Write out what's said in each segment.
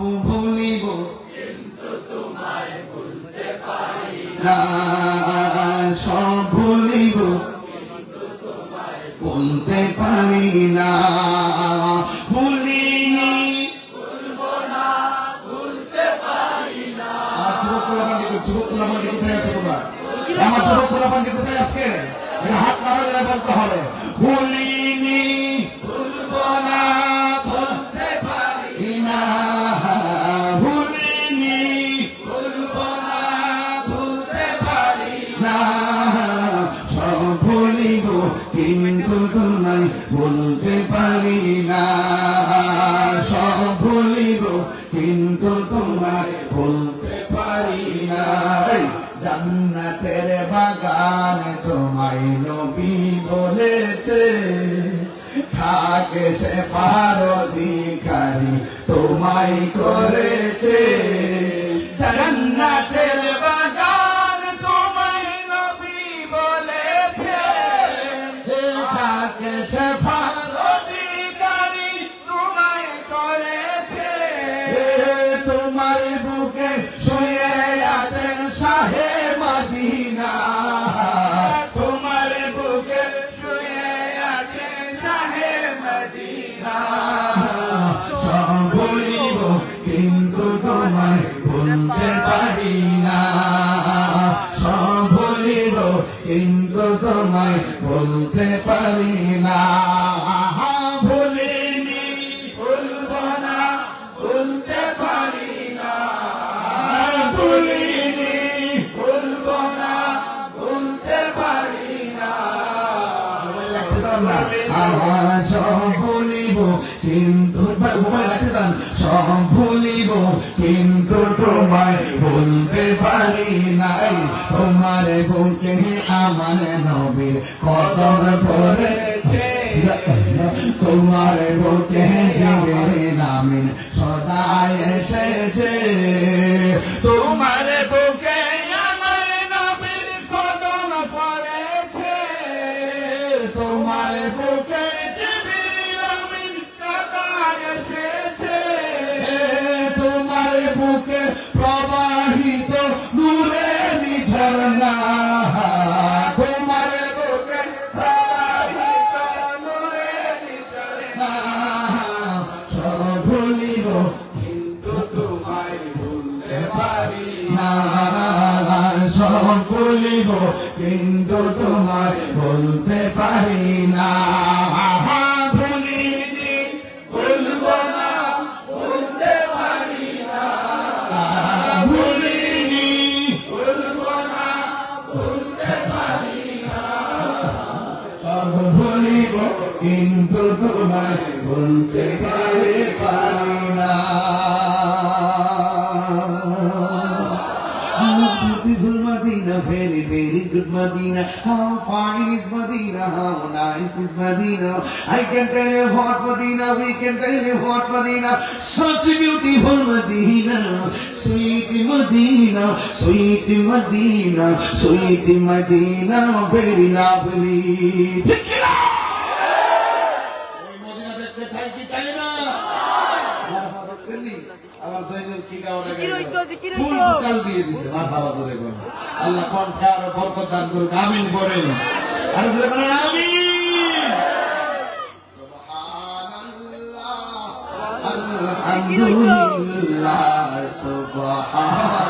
ভুলিব না, সব ভুলিব। বলতে পারি না। ভুলিনি। আমার যুবক পোলাপানটি কোথায় আছে হাত না বলতে হবে। ভুলিনি। না। সব ভুলিব কিন্তু তোমায় বলতে পারি না। সব ভুলিব কিন্তু তোমায় বলতে পারি না। জান্নাতের বাগান তোমায় নবী বলেছে, থাকে সে পারধিকারী তোমায় করেছে। বলতে পারি না। ভুলিনি ভুলব না ভুলতে পারি না। ভুলিনি ভুলব না ভুলতে পারি না। আমার সব ভুলিব কিন্তু ঘুমায় রাখতে সব ভুলিব কিন্তু তোমায় বলতে পারি নাই। তোমার বুকে আমার কদম পড়েছে তোমার বুকে জীবের নামে সদায় এসেছে তোমার বুকে আমার নবীর কদম পড়েছে। তোমার বুকে ভুলিব কিন্তু তোমায় বলতে পারি না। ভুলব পারি পারি কিন্তু তোমায় বলতে পারি না। How beautiful Medina, very, very good Medina. How fine is Medina, how nice is Medina. I can tell you what Medina, we can tell you what Medina. Such beautiful Medina, sweet Medina, sweet Medina, sweet Medina, very lovely. Check আমার জৈনুল কি কারণে জিকির ফুল হইতো। দিয়ে দিছে মারহাবা জোরে বলেন আল্লাহ কণ্ঠে আরও বরকত দান করুন আমিন বলেন আর জোরে বলেন আমিন। আলহামদুলিল্লাহ সুবহানাল্লাহ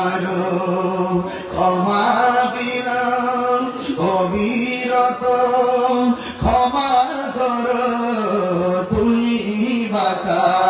পারো ক্ষমা বিরাম অবিরত ক্ষমা করো তুমি বাঁচা